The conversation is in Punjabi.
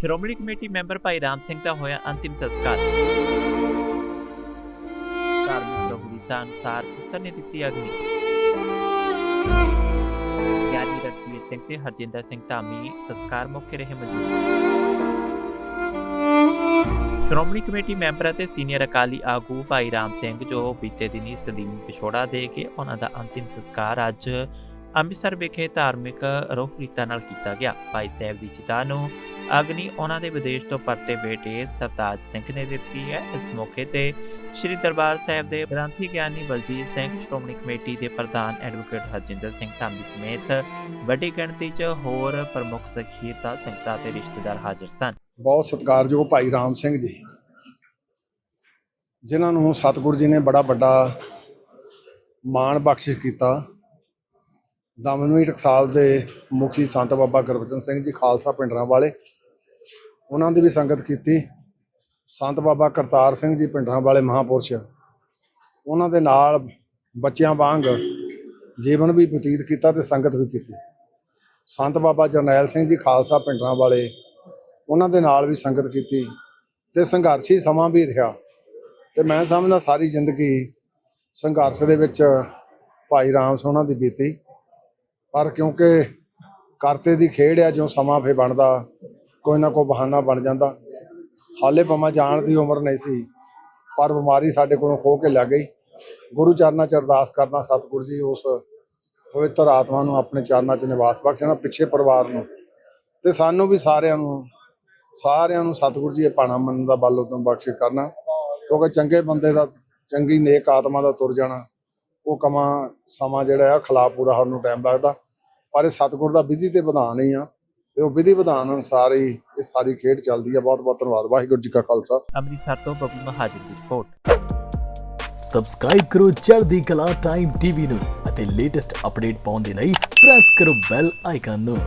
ਸ਼੍ਰੋਮਣੀ ਕਮੇਟੀ ਮੈਂਬਰ ਭਾਈ ਰਾਮ ਸਿੰਘ ਦਾ ਹੋਇਆ ਅੰਤਿਮ ਸੰਸਕਾਰ। ਧਾਰਮਿਕ ਪ੍ਰਭੂਤਾ ਅਨੁਸਾਰ ਪੁੱਤਰ ਨੇ ਦਿੱਤੀ ਅਗਨੀ। ਗਿਆਨੀ ਰਤਵੀਰ ਸਿੰਘ ਤੇ ਹਰਜਿੰਦਰ ਸਿੰਘ ਧਾਮੀ ਸੰਸਕਾਰ ਮੌਕੇ ਰਹੇ ਮੌਜੂਦ। ਸ਼੍ਰੋਮਣੀ ਕਮੇਟੀ ਮੈਂਬਰ ਅਤੇ ਸੀਨੀਅਰ ਅਕਾਲੀ ਆਗੂ ਭਾਈ ਰਾਮ ਸਿੰਘ ਜੋ ਬੀਤੇ ਦਿਨੀ ਸਲੀਮ ਪਿਛੋੜਾ ਦੇ ਕੇ ਉਹਨਾਂ ਦਾ ਅੰਤਿਮ ਸੰਸਕਾਰ ਅੱਜ ਅੰਮ੍ਰਿਤਸਰ ਵਿਖੇ ਧਾਰਮਿਕ ਰੂਹ ਰੀਤਾਂ ਨਾਲ ਕੀਤਾ ਗਿਆ। ਭਾਈ ਸਾਹਿਬ ਦੀ ਚਿਤਾ ਨੂੰ ਅਗਨੀ ਉਹਨਾਂ ਦੇ ਵਿਦੇਸ਼ ਤੋਂ ਪਰਤੇ ਬੇਟੇ ਸਰਤਾਜ ਸਿੰਘ ਨੇ ਦਿੱਤੀ ਹੈ। ਇਸ ਮੌਕੇ ਤੇ ਸ੍ਰੀ ਦਰਬਾਰ ਸਾਹਿਬ ਦੇ ਗ੍ਰੰਥੀ ਗਿਆਨੀ ਬਲਜੀਤ ਸਿੰਘ, ਸ਼੍ਰੋਮਣੀ ਕਮੇਟੀ ਦੇ ਪ੍ਰਧਾਨ ਐਡਵੋਕੇਟ ਹਰਜਿੰਦਰ ਸਿੰਘ ਧਾਮੀ ਸਮੇਤ ਵੱਡੀ ਗਿਣਤੀ 'ਚ ਹੋਰ ਪ੍ਰਮੁੱਖ ਸ਼ਖਸੀਅਤਾਂ ਸੰਗਤਾਂ ਤੇ ਰਿਸ਼ਤੇਦਾਰ ਹਾਜ਼ਰ ਸਨ। ਬਹੁਤ ਸਤਿਕਾਰਯੋਗ ਭਾਈ ਰਾਮ ਸਿੰਘ ਜੀ, ਜਿਨ੍ਹਾਂ ਨੂੰ ਸਤਿਗੁਰੂ ਜੀ ਨੇ ਬੜਾ ਵੱਡਾ ਮਾਣ ਬਖਸ਼ਿਸ਼ ਕੀਤਾ। ਦਮਨਵੀ ਟਕਸਾਲ ਦੇ ਮੁਖੀ ਸੰਤ ਬਾਬਾ ਗੁਰਬਚਨ ਸਿੰਘ ਜੀ ਖਾਲਸਾ ਪਿੰਡਰਾਂ ਵਾਲੇ ਉਹਨਾਂ ਦੀ ਵੀ ਸੰਗਤ ਕੀਤੀ। ਸੰਤ ਬਾਬਾ ਕਰਤਾਰ ਸਿੰਘ ਜੀ ਪਿੰਡਰਾਂ ਵਾਲੇ ਮਹਾਪੁਰਸ਼। ਉਹਨਾਂ ਦੇ ਨਾਲ ਬੱਚਿਆਂ ਵਾਂਗ ਜੀਵਨ ਵੀ ਬਤੀਤ ਕੀਤਾ ਤੇ ਸੰਗਤ ਵੀ ਕੀਤੀ। ਸੰਤ ਬਾਬਾ ਜਰਨੈਲ ਸਿੰਘ ਜੀ ਖਾਲਸਾ ਪਿੰਡਰਾਂ ਵਾਲੇ ਉਹਨਾਂ ਦੇ ਨਾਲ ਵੀ ਸੰਗਤ ਕੀਤੀ ਤੇ ਸੰਘਰਸ਼ੀ ਸਮਾਂ ਵੀ ਰਿਹਾ। ਤੇ ਮੈਂ ਸਮਝਦਾ ਸਾਰੀ ਜ਼ਿੰਦਗੀ ਸੰਘਰਸ਼ ਦੇ ਵਿੱਚ ਭਾਈ ਰਾਮ ਸੋਹਣਾ ਦੀ ਬੀਤੀ। ਪਰ ਕਿਉਂਕਿ ਕਰਤੇ ਦੀ ਖੇਡ ਆ, ਜਿਉਂ ਸਮਾਂ ਫੇ ਬਣਦਾ, ਕੋਈ ਨਾ ਕੋਈ ਬਹਾਨਾ ਬਣ ਜਾਂਦਾ। ਹਾਲੇ ਭਾਵੇਂ ਜਾਣ ਦੀ ਉਮਰ ਨਹੀਂ ਸੀ, ਪਰ ਬਿਮਾਰੀ ਸਾਡੇ ਕੋਲੋਂ ਖੋ ਕੇ ਲੱਗ ਗਈ। ਗੁਰੂ ਚਰਨਾਂ ਚ ਅਰਦਾਸ ਕਰਨਾ ਸਤਿਗੁਰੂ ਜੀ, ਉਸ ਪਵਿੱਤਰ ਆਤਮਾ ਨੂੰ ਆਪਣੇ ਚਰਨਾਂ ਚ ਨਿਵਾਸ ਬਖਸ਼ਣਾ ਪਿੱਛੇ ਪਰਿਵਾਰ ਨੂੰ। ਤੇ ਸਾਨੂੰ ਵੀ ਸਾਰਿਆਂ ਨੂੰ ਸਾਰਿਆਂ ਨੂੰ ਸਤਿਗੁਰੂ ਜੀ ਇਹ ਪਾਣਾ ਮੰਨਣ ਦਾ ਬਲ ਉਦੋਂ ਬਖਸ਼ਿਸ਼ ਕਰਨਾ, ਕਿਉਂਕਿ ਚੰਗੇ ਬੰਦੇ ਦਾ, ਚੰਗੀ ਨੇਕ ਆਤਮਾ ਦਾ ਤੁਰ ਜਾਣਾ। ਉਹ ਕਮਾ ਸਮਾਂ ਜਿਹੜਾ ਆ ਖਿਲਾਫ ਪੂਰਾ ਹੋਣ ਨੂੰ ਟਾਈਮ ਲੱਗਦਾ। ਪਰ ਇਹ ਸਤਿਗੁਰ ਦਾ ਵਿਧੀ ਤੇ ਵਿਧਾਨ ਹੀ ਆ। ਤੇ ਉਹ ਵਿਧੀ ਵਿਧਾਨ ਅਨੁਸਾਰ ਹੀ ਇਹ ਸਾਰੀ ਖੇਡ ਚੱਲਦੀ ਆ। ਬਹੁਤ ਬਹੁਤ ਧੰਨਵਾਦ। ਵਾਹਿਗੁਰੂ ਜੀ ਕਾ ਖਾਲਸਾ। ਅੰਮ੍ਰਿਤਸਰ ਤੋਂ ਬੱਬੂ ਮਹਾਜਨ ਦੀ ਰਿਪੋਰਟ। ਸਬਸਕ੍ਰਾਈਬ ਕਰੋ ਚੜ੍ਹਦੀ ਕਲਾ ਟਾਈਮ ਟੀਵੀ ਨੂੰ ਅਤੇ ਲੇਟੈਸਟ ਅਪਡੇਟ ਪਾਉਣ ਦੇ ਲਈ ਪ੍ਰੈਸ ਕਰੋ ਬੈਲ ਆਈਕਨ ਨੂੰ।